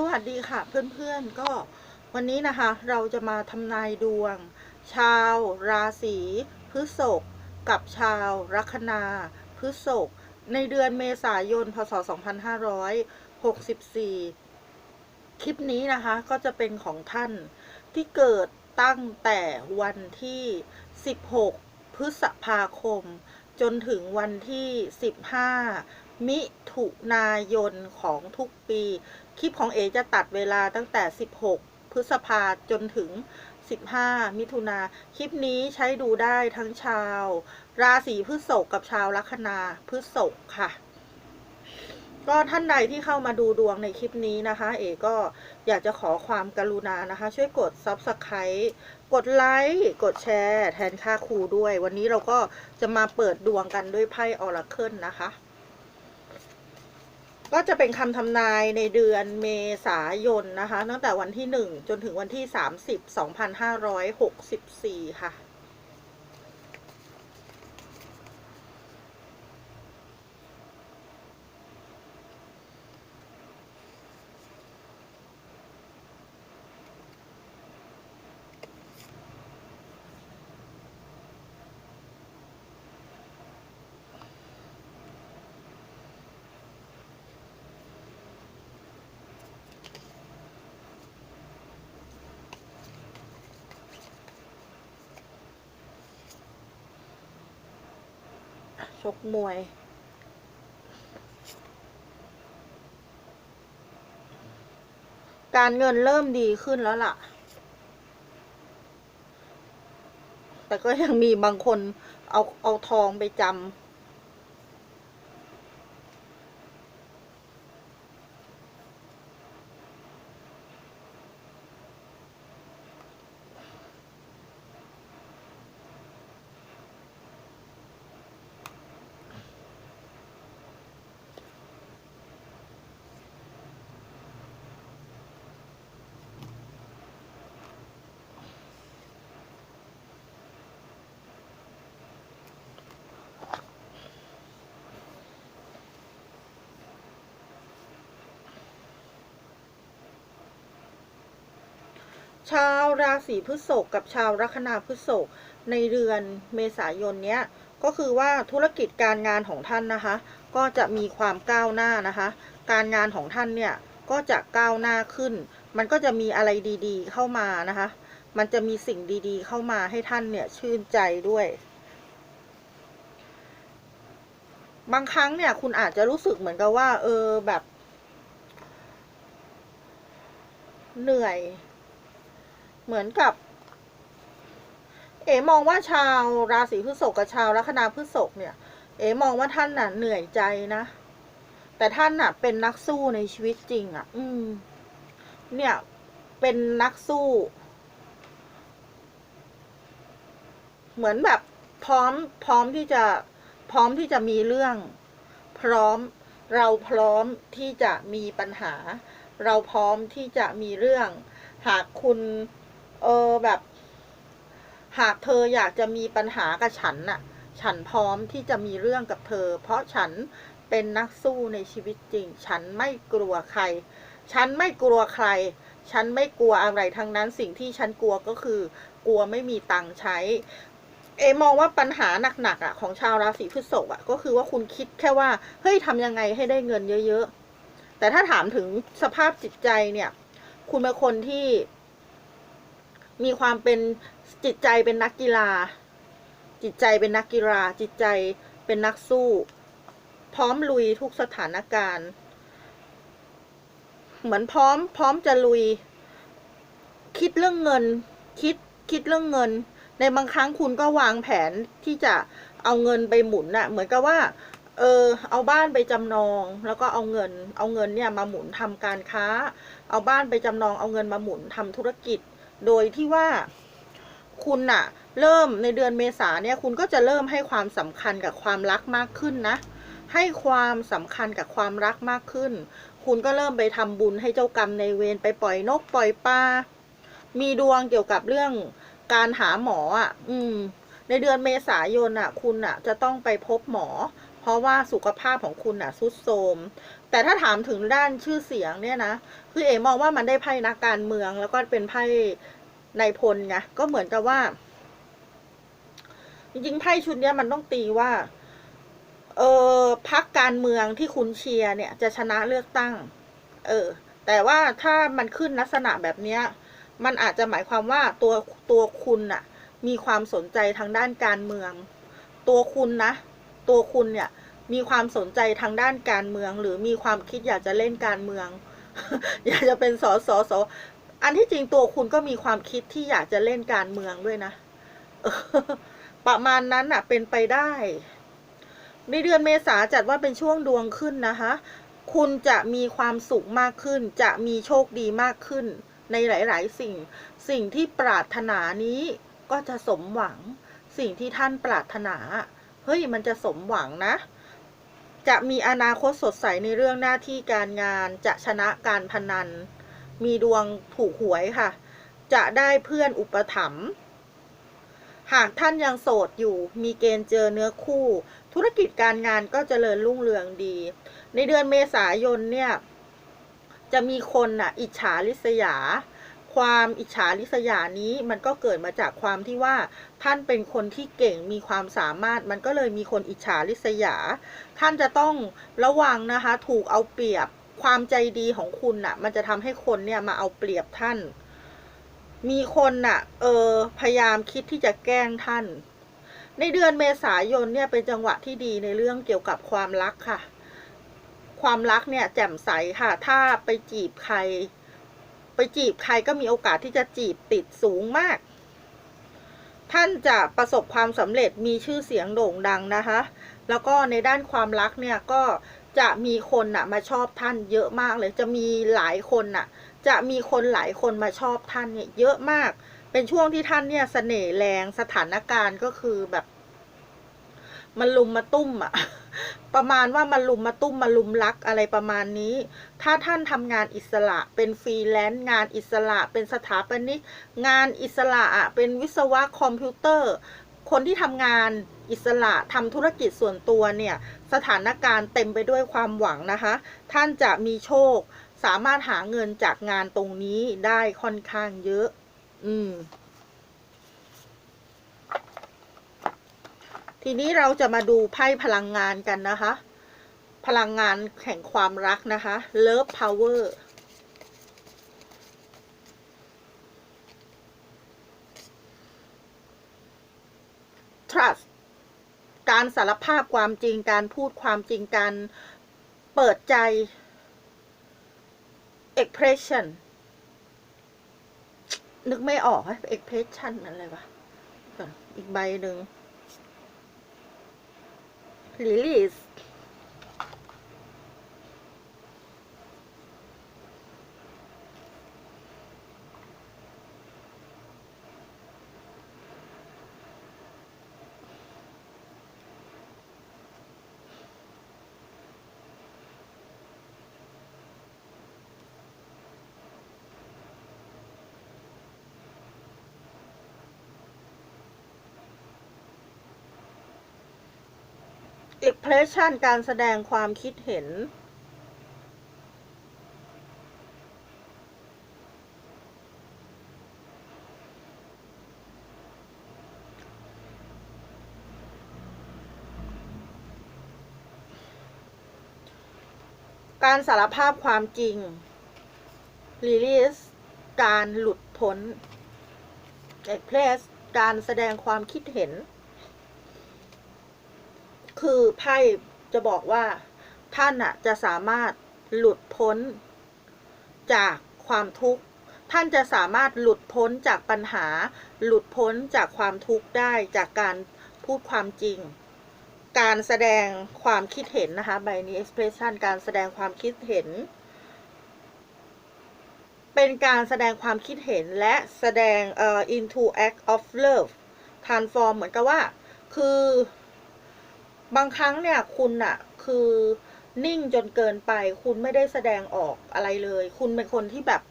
สวัสดีค่ะเพื่อนๆก็วันนี้นะคะเราจะมาทำนายดวง ชาวราศีพฤษภกับชาวลัคนาพฤษภในเดือนเมษายน พศ 2564 คลิปนี้นะคะก็จะเป็นของท่านที่เกิดตั้งแต่วันที่ 16 พฤษภาคม จนถึงวันที่ 15 มิถุนายนของทุกปี คลิปของเอจะตัดเวลาตั้งแต่ 16 พฤษภาจนถึง 15 มิถุนาคลิปนี้ใช้ดูได้ทั้งชาว ราศีพฤษภกับชาวลัคนาพฤษภค่ะ ก็ท่านใดที่เข้ามาดูดวงในคลิปนี้นะคะ เอก็อยากจะขอความกรุณานะคะ ช่วยกด Subscribe กดไลค์กดแชร์ แทนค่าครูด้วย วันนี้เราก็จะมาเปิดดวงกันด้วยไพ่ออราเคิลนะคะ ก็จะเป็นคำทำนายในเดือนเมษายนนะคะ ตั้งแต่วันที่ 1 จนถึงวันที่ 30 2564 ค่ะ ชกมวย การเงินเริ่มดีขึ้นแล้วล่ะ แต่ก็ยังมีบางคนเอาเอาทองไปจำ ชาวราศีพฤษภกับชาวลัคนาพฤษภในเดือนเมษายนเนี้ยก็คือว่าธุรกิจการงานของท่านนะคะ ก็จะมีความก้าวหน้านะคะ การงานของท่านเนี่ยก็จะก้าวหน้าขึ้น มันก็จะมีอะไรดีๆ เข้ามานะคะ มันจะมีสิ่งดีๆ เข้ามาให้ท่านเนี่ยชื่นใจด้วย บางครั้งเนี่ยคุณอาจจะรู้สึกเหมือนกับว่า เออแบบ เหนื่อย เหมือนกับ เอ๋มองว่าชาวราศีพฤษภกับชาวลัคนาพฤษภเนี่ย เอ๋มองว่าท่านน่ะเหนื่อยใจนะ แต่ท่านน่ะ เป็นนักสู้ในชีวิตจริงอะ อืม เนี่ย เป็นนักสู้ เหมือนแบบพร้อมพร้อมที่จะพร้อมที่จะมีเรื่อง พร้อมเราพร้อมที่จะมีปัญหา เราพร้อมที่จะมีเรื่อง หากคุณ เออแบบ หากเธออยากจะมีปัญหากับฉันน่ะ ฉันพร้อมที่จะมีเรื่องกับเธอ เพราะฉันเป็นนักสู้ในชีวิตจริง ฉันไม่กลัวใคร ฉันไม่กลัวใคร ฉันไม่กลัวอะไรทั้งนั้นสิ่งที่ฉันกลัวก็คือ กลัวไม่มีตังค์ใช้ เอมองว่าปัญหาหนักๆอะของชาวราศีพฤษภอะก็คือว่าคุณคิดแค่ว่าเฮ้ยทำยังไงให้ได้เงินเยอะๆแต่ถ้าถามถึงสภาพจิตใจเนี่ย คุณเป็นคนที่ มีความเป็นจิตใจเป็นนักกีฬา จิตใจเป็นนักกีฬา จิตใจเป็นนักสู้ พร้อมลุยทุกสถานการณ์ เหมือนพร้อม พร้อมจะลุย คิดเรื่องเงิน คิดคิดเรื่องเงิน ในบางครั้งคุณก็วางแผนที่จะเอาเงินไปหมุนน่ะ เหมือนกับว่าเออเอาบ้านไปจำนอง แล้วก็เอาเงิน เอาเงินเนี่ยมาหมุนทำการค้า เอาบ้านไปจำนองเอาเงินมาหมุนทำธุรกิจ โดยที่ว่าคุณน่ะเริ่มในเดือนเมษาเนี่ยคุณก็จะเริ่มให้ความสำคัญกับความรักมากขึ้นนะ ให้ความสำคัญกับความรักมากขึ้น คุณก็เริ่มไปทำบุญให้เจ้ากรรมในเวรไปปล่อยนกปล่อยปลา มีดวงเกี่ยวกับเรื่องการหาหมออะ อืม ในเดือนเมษายนอะ คุณอะ จะต้องไปพบหมอ เพราะว่าสุขภาพของคุณอะทรุดโทรม แต่ถ้าถามถึงด้านชื่อเสียงเนี่ยนะ คือเอมองว่ามันได้ไพ่นักการเมือง แล้วก็เป็นไพ่ในพลไงก็เหมือนกับว่า จริงๆไพ่ชุดนี้มันต้องตีว่าเออพักการเมืองที่คุณเชียร์เนี่ย จะชนะเลือกตั้ง เออ แต่ว่าถ้ามันขึ้นลักษณะแบบเนี้ย มันอาจจะหมายความว่าตัวตัวคุณน่ะมีความสนใจทางด้านการเมือง ตัวคุณนะ ตัวคุณเนี่ย มีความสนใจทางด้านการเมือง หรือมีความคิดอยากจะเล่นการเมือง อยากจะเป็นสอสอสออันที่จริงตัวคุณก็มีความคิดที่อยากจะเล่นการเมืองด้วยนะประมาณนั้นน่ะ เป็นไปได้ ในเดือนเมษาจัดว่าเป็นช่วงดวงขึ้นนะคะ คุณจะมีความสุขมากขึ้น จะมีโชคดีมากขึ้น ในหลาย ๆ สิ่ง สิ่งที่ปรารถนานี้ก็จะสมหวัง สิ่งที่ท่านปรารถนา เฮ้ย มันจะสมหวังนะ จะมีอนาคตสดใสในเรื่องหน้าที่การงาน จะชนะการพนัน มีดวงถูกหวยค่ะ จะได้เพื่อนอุปถัมภ์หากท่านยังโสดอยู่ มีเกณฑ์เจอเนื้อคู่ ธุรกิจการงานก็เจริญรุ่งเรืองดี ในเดือนเมษายนเนี่ย จะมีคนน่ะ อิจฉาริษยา ความอิจฉาริษยานี้มันก็เกิดมาจากความที่ว่า ท่านเป็นคนที่เก่งมีความสามารถมันก็เลยมีคนอิจฉาริษยา ท่านจะต้องระวังนะคะ ถูกเอาเปรียบความใจดีของคุณน่ะ มันจะทำให้คนเนี่ยมาเอาเปรียบท่าน มีคนน่ะ เออพยายามคิดที่จะแกล้งท่าน ในเดือนเมษายนเนี่ยเป็นจังหวะที่ดีในเรื่องเกี่ยวกับความรักค่ะ ความรักเนี่ย แจ่มใสค่ะ ถ้าไปจีบใคร ไปจีบใครก็มีโอกาสที่จะจีบติดสูงมาก ท่านจะประสบความสำเร็จมีชื่อเสียงโด่งดังนะคะ แล้วก็ในด้านความรักเนี่ยก็จะมีคนน่ะมาชอบท่านเยอะมากเลย จะมีหลายคนน่ะจะมีคนหลายคนมาชอบท่านเนี่ยเยอะมาก เป็นช่วงที่ท่านเนี่ยเสน่ห์แรงสถานการณ์ก็คือแบบ มันลุมมาตุ้มอะ ประมาณว่ามันลุมมาตุ้มมาลุมรักอะไรประมาณนี้ ถ้าท่านทำงานอิสระเป็นฟรีแลนซ์งานอิสระเป็นสถาปนิกงานอิสระอะเป็นวิศวะคอมพิวเตอร์ คนที่ทำงานอิสระทำธุรกิจส่วนตัวเนี่ย สถานการณ์เต็มไปด้วยความหวังนะคะ ท่านจะมีโชค สามารถหาเงินจากงานตรงนี้ได้ค่อนข้างเยอะ อืม ทีนี้เราจะมาดูไพ่พลังงานกันนะคะ พลังงานแห่งความรักนะคะ Love Power trust การสารภาพความจริงการพูดความจริงการเปิดใจ expression นึกไม่ออก expression อะไรวะอีกใบหนึ่ง release expression การแสดงความคิดเห็น การสารภาพความจริง release การหลุดพ้น express การแสดงความคิดเห็น คือไพ่จะบอกว่า ท่านอะจะสามารถหลุดพ้น จากความทุกข์ ท่านจะสามารถหลุดพ้นจากปัญหา หลุดพ้นจากความทุกข์ได้จากการพูดความจริง การแสดงความคิดเห็นนะคะใบนี้ expression การแสดงความคิดเห็น เป็นการแสดงความคิดเห็นและแสดงเอ่อ into act of love transform เหมือนกับว่า คือ บางครั้งเนี่ยคุณอะคือนิ่งจนเกินไป คุณไม่ได้แสดงออกอะไรเลย คุณเป็นคนที่แบบ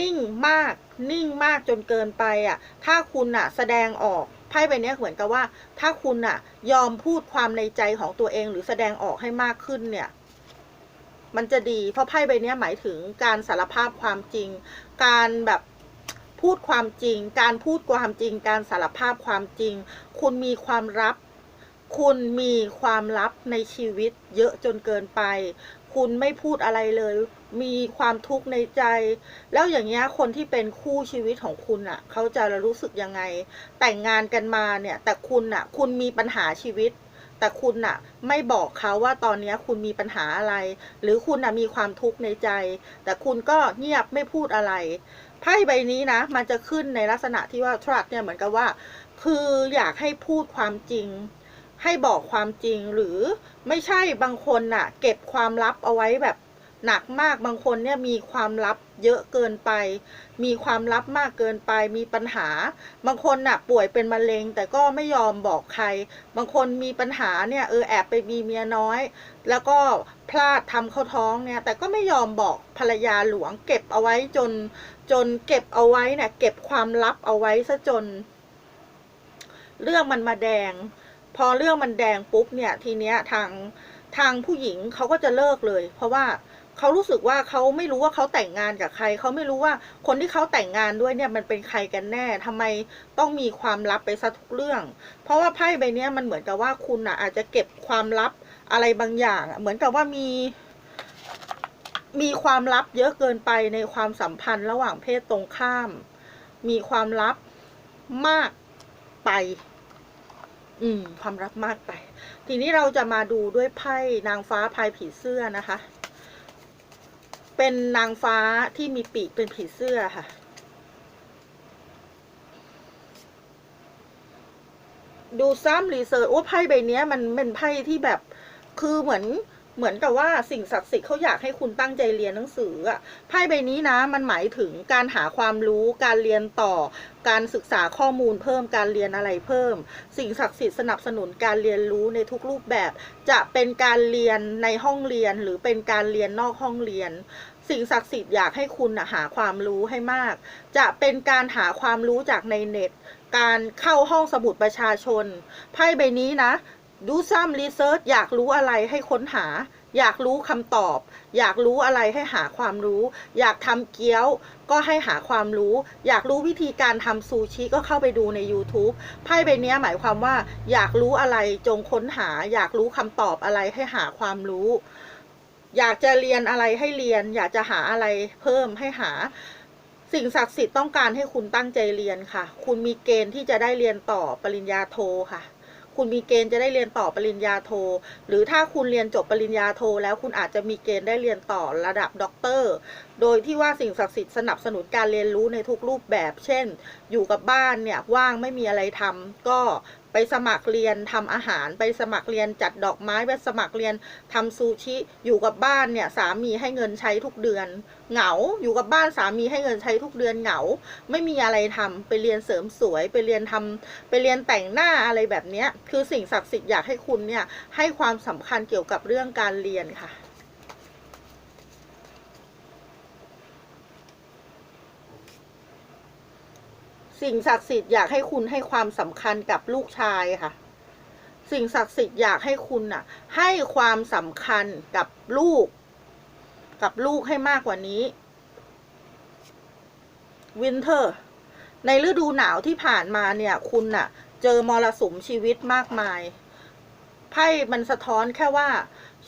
นิ่งมาก นิ่งมากจนเกินไปอะถ้าคุณอะแสดงออกไพ่ใบนี้เหมือนกับว่า ถ้าคุณอะยอมพูดความในใจของตัวเองหรือแสดงออกให้มากขึ้นเนี่ย มันจะดี เพราะไพ่ใบนี้หมายถึงการสารภาพความจริง การแบบพูดความจริง การพูดความจริง การสารภาพความจริง คุณมีความลับ คุณมีความลับในชีวิตเยอะจนเกินไป คุณไม่พูดอะไรเลย มีความทุกข์ในใจ แล้วอย่างเงี้ยคนที่เป็นคู่ชีวิตของคุณอะ เขาจะรู้สึกยังไง แต่งงานกันมาเนี่ย แต่คุณอะ คุณมีปัญหาชีวิต แต่คุณน่ะ ไม่บอกเขาว่าตอนเนี้ยคุณมีปัญหาอะไร หรือคุณน่ะมีความทุกข์ในใจ แต่คุณก็เงียบไม่พูดอะไร ไพ่ใบนี้นะ มันจะขึ้นในลักษณะที่ว่าทรัคเนี่ยเหมือนกับว่า คืออยากให้พูดความจริง ให้บอกความจริงหรือไม่ใช่บางคนน่ะ เก็บความลับเอาไว้แบบหนักมากบางคนเนี่ยมีความลับเยอะเกินไป มีความลับมากเกินไป มีปัญหา บางคนน่ะป่วยเป็นมะเร็ง แต่ก็ไม่ยอมบอกใคร บางคนมีปัญหาเนี่ยเออแอบไปมีเมียน้อย แล้วก็พลาดทำเข้าท้องเนี่ยแต่ก็ไม่ยอมบอกภรรยาหลวง เก็บเอาไว้จน จนเก็บเอาไว้เนี่ยเก็บความลับเอาไว้ซะจน เรื่องมันมาแดง พอเรื่องมันแดงปุ๊บเนี่ยทีเนี้ยทางทางผู้หญิงเขาก็จะเลิกเลย เพราะว่าเขารู้สึกว่าเขาไม่รู้ว่าเขาแต่งงานกับใคร เขาไม่รู้ว่าคนที่เขาแต่งงานด้วยเนี่ยมันเป็นใครกันแน่ทำไมต้องมีความลับไปซะทุกเรื่อง เพราะว่าไพ่ใบนี้มันเหมือนกับว่าคุณอะอาจจะเก็บความลับอะไรบางอย่าง เหมือนกับว่ามี มีความลับเยอะเกินไปในความสัมพันธ์ระหว่างเพศตรงข้าม มีความลับมากไป อืม ความรับมากไป ทีนี้เราจะมาดูด้วยไพ่นางฟ้าพายผีเสื้อนะคะ เป็นนางฟ้าที่มีปีกเป็นผีเสื้อค่ะ ดูซ้ำรีเสิร์ชโอ้ไพ่ใบนี้มันเป็นไพ่ที่แบบ คือเหมือน เหมือนกับว่าสิ่งศักดิ์สิทธิ์เขาอยากให้คุณตั้งใจเรียนหนังสืออะไพ่ใบนี้นะ มันหมายถึงการหาความรู้การเรียนต่อ การศึกษาข้อมูลเพิ่มการเรียนอะไรเพิ่ม สิ่งศักดิ์สิทธิ์สนับสนุนการเรียนรู้ในทุกรูปแบบ จะเป็นการเรียนในห้องเรียนหรือเป็นการเรียนนอกห้องเรียนสิ่งศักดิ์สิทธิ์อยากให้คุณน่ะหาความรู้ให้มาก จะเป็นการหาความรู้จากในเน็ต การเข้าห้องสมุดประชาชน ไพ่ใบนี้นะ ดูซ้ำรีเสิร์ชอยากรู้อะไรให้ค้นหา อยากรู้คำตอบ อยากรู้อะไรให้หาความรู้ อยากทำเกี๊ยวก็ให้หาความรู้ อยากรู้วิธีการทำซูชิก็เข้าไปดูใน YouTube ไพ่ใบนี้หมายความว่า อยากรู้อะไรจงค้นหา อยากรู้คำตอบอะไรให้หาความรู้ อยากจะเรียนอะไรให้เรียน อยากจะหาอะไรเพิ่มให้หาสิ่งศักดิ์สิทธิ์ต้องการให้คุณตั้งใจเรียนค่ะ คุณมีเกณฑ์ที่จะได้เรียนต่อปริญญาโทค่ะ คุณมีเกณฑ์จะได้เรียนต่อปริญญาโท หรือถ้าคุณเรียนจบปริญญาโท แล้วคุณอาจจะมีเกณฑ์ได้เรียนต่อระดับด็อกเตอร์ โดยที่ว่าสิ่งศักดิ์สิทธิ์สนับสนุนการเรียนรู้ในทุกรูปแบบ เช่น อยู่กับบ้านเนี่ยว่างไม่มีอะไรทำก็ไปสมัครเรียนทำอาหาร ไปสมัครเรียนจัดดอกไม้ไปสมัครเรียนทำซูชิ อยู่กับบ้านเนี่ยสามีให้เงินใช้ทุกเดือน เหงาอยู่กับบ้านสามีให้เงินใช้ทุกเดือนเหงา ไม่มีอะไรทำไปเรียนเสริมสวย ไปเรียนทำไปเรียนแต่งหน้าอะไรแบบเนี้ยคือสิ่งศักดิ์สิทธิ์อยากให้คุณเนี่ยให้ความสำคัญเกี่ยวกับเรื่องการเรียนค่ะสิ่งศักดิ์สิทธิ์อยากให้คุณให้ความสำคัญกับลูกชายค่ะ สิ่งศักดิ์สิทธิ์อยากให้คุณน่ะ ให้ความสำคัญกับลูก กับลูกให้มากกว่านี้วินเทอร์ ในฤดูหนาวที่ผ่านมาเนี่ย คุณน่ะ เจอมรสุมชีวิตมากมาย ไพ่มันสะท้อนแค่ว่า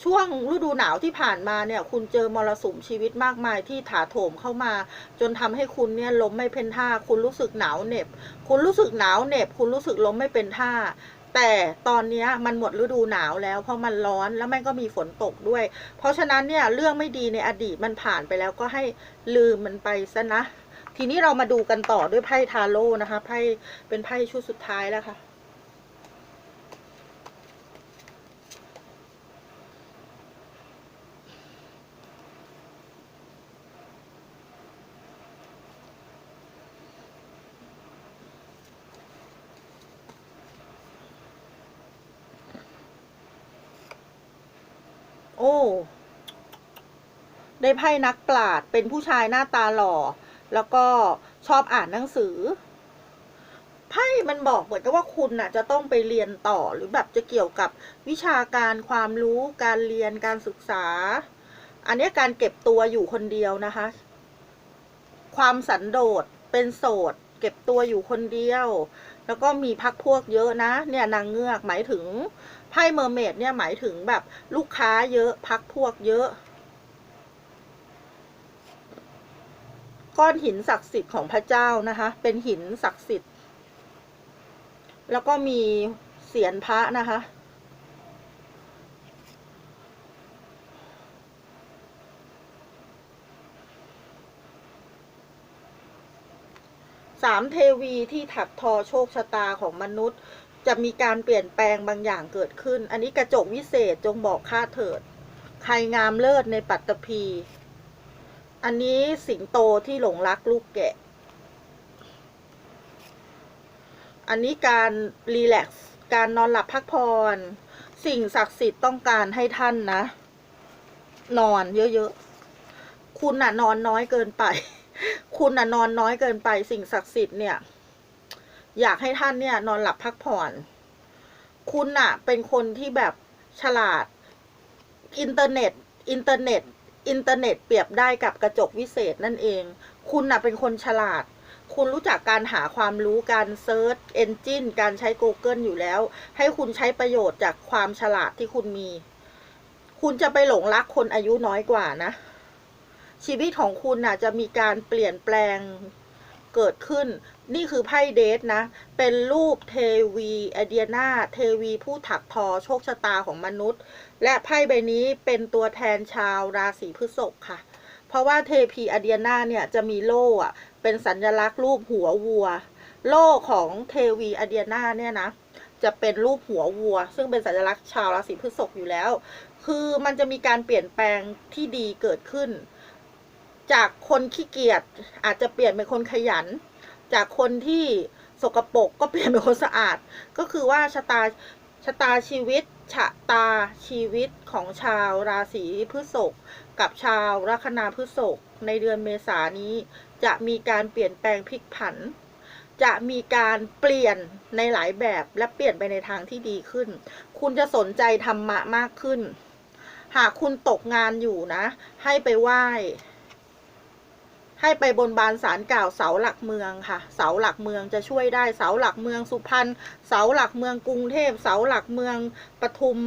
ช่วงฤดูหนาวที่ผ่านมาเนี่ย คุณเจอมรสุมชีวิตมากมายที่ถาโถมเข้ามา จนทำให้คุณเนี่ยล้มไม่เป็นท่า คุณรู้สึกหนาวเหน็บ คุณรู้สึกหนาวเหน็บ คุณรู้สึกล้มไม่เป็นท่า แต่ตอนนี้มันหมดฤดูหนาวแล้ว เพราะมันร้อนแล้วมันก็มีฝนตกด้วย เพราะฉะนั้นเนี่ยเรื่องไม่ดีในอดีตมันผ่านไปแล้วก็ให้ลืมมันไปซะนะ ทีนี้เรามาดูกันต่อด้วยไพ่ทาโร่นะคะไพ่เป็นไพ่ชุดสุดท้ายแล้วค่ะ โอ้ ได้ไพ่นักปราดเป็นผู้ชายหน้าตาหล่อ แล้วก็ชอบอ่านหนังสือ ไพ่มันบอกเหมือนกับว่าคุณน่ะ จะต้องไปเรียนต่อหรือแบบจะเกี่ยวกับวิชาการความรู้การเรียนการศึกษา อันนี้การเก็บตัวอยู่คนเดียวนะคะ ความสันโดษเป็นโสด เก็บตัวอยู่คนเดียว แล้วก็มีพักพวกเยอะนะ เนี่ยนางเงือกหมายถึง ไพ่เมอร์เมดเนี่ยหมายถึงแบบลูกค้าเยอะพักพวกเยอะ ก้อนหินศักดิ์สิทธิ์ของพระเจ้านะคะ เป็นหินศักดิ์สิทธิ์ แล้วก็มีเสียนพระนะคะสามเทวีที่ถักทอโชคชะตาของมนุษย์ จะมีการเปลี่ยนแปลงบางอย่างเกิดขึ้น อันนี้กระจกวิเศษจงบอกข้าเถิด ใครงามเลิศในปัตตภี อันนี้สิงโตที่หลงรักลูกแกะ อันนี้การรีแลกซ์ การนอนหลับพักผ่อน สิ่งศักดิ์สิทธิ์ต้องการให้ท่านนะ นอนเยอะๆ คุณน่ะนอนน้อยเกินไป คุณน่ะนอนน้อยเกินไป สิ่งศักดิ์สิทธิ์เนี่ย อยากให้ท่านเนี่ย นอนหลับพักผ่อน คุณน่ะเป็นคนที่แบบฉลาด อินเทอร์เน็ต อินเทอร์เน็ต อินเทอร์เน็ตเปรียบได้กับกระจกวิเศษนั่นเอง คุณน่ะเป็นคนฉลาด คุณรู้จักการหาความรู้การเซิร์ชเอนจินการใช้ Google อยู่แล้ว ให้คุณใช้ประโยชน์จากความฉลาดที่คุณมี คุณจะไปหลงรักคนอายุน้อยกว่านะชีวิตของคุณน่ะจะมีการเปลี่ยนแปลง เกิดขึ้น นี่คือไพ่เดทนะ เป็นรูปเทวีไอเดียนาเทวีผู้ถักทอโชคชะตาของมนุษย์ และไพ่ใบนี้เป็นตัวแทนชาวราศีพฤษภค่ะ เพราะว่าเทพีอเดียนาเนี่ยจะมีโล่อะเป็นสัญลักษณ์รูปหัววัว โล่ของเทวีอเดียนาเนี่ยนะจะเป็นรูปหัววัว ซึ่งเป็นสัญลักษณ์ชาวราศีพฤษภอยู่แล้ว คือมันจะมีการเปลี่ยนแปลงที่ดีเกิดขึ้น จากคนขี้เกียจอาจจะเปลี่ยนเป็นคนขยัน จากคนที่สกปรกก็เปลี่ยนเป็นคนสะอาด ก็คือว่าชะตาชะตาชีวิตชะตาชีวิตของชาวราศีพฤษภกับชาวลัคนาพฤษภในเดือนเมษานี้ จะมีการเปลี่ยนแปลงพลิกผัน จะมีการเปลี่ยนในหลายแบบและเปลี่ยนไปในทางที่ดีขึ้น คุณจะสนใจธรรมะมากขึ้น หากคุณตกงานอยู่นะ ให้ไปไหว้ ให้ไปบนบานสารกล่าวเสาหลักเมืองค่ะ เสาหลักเมืองจะช่วยได้เสาหลักเมืองสุพรรณเสาหลักเมืองกรุงเทพเสาหลักเมืองปทุม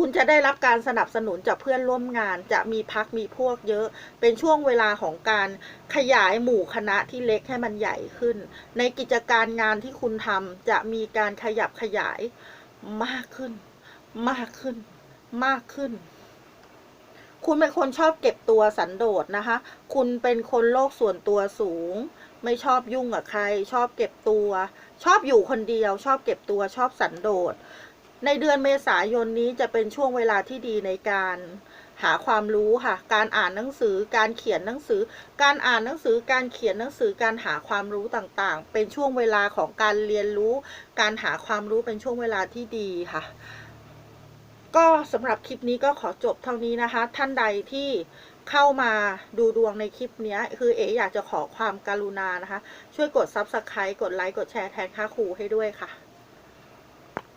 คุณจะได้รับการสนับสนุนจากเพื่อนร่วมงาน จะมีพักมีพวกเยอะ เป็นช่วงเวลาของการขยายหมู่คณะที่เล็กให้มันใหญ่ขึ้น ในกิจการงานที่คุณทำจะมีการขยับขยายมากขึ้น มากขึ้น มากขึ้น คุณเป็นคนชอบเก็บตัวสันโดษนะคะ คุณเป็นคนโลกส่วนตัวสูง ไม่ชอบยุ่งกับใคร ชอบเก็บตัว ชอบอยู่คนเดียว ชอบเก็บตัว ชอบสันโดษ ในเดือนเมษายนนี้จะเป็นช่วงเวลาที่ดีในการหาความรู้ค่ะ การอ่านหนังสือ การเขียนหนังสือ การอ่านหนังสือ การเขียนหนังสือ การหาความรู้ต่างๆ เป็นช่วงเวลาของการเรียนรู้ การหาความรู้เป็นช่วงเวลาที่ดีค่ะ ก็สำหรับคลิปนี้ก็ขอจบเท่านี้นะคะ ท่านใดที่เข้ามาดูดวงในคลิปนี้คือเอ๋อยากจะขอความการุณานะคะ ช่วยกด Subscribe กดไลค์ กดแชร์แทนค่าครูให้ด้วยค่ะ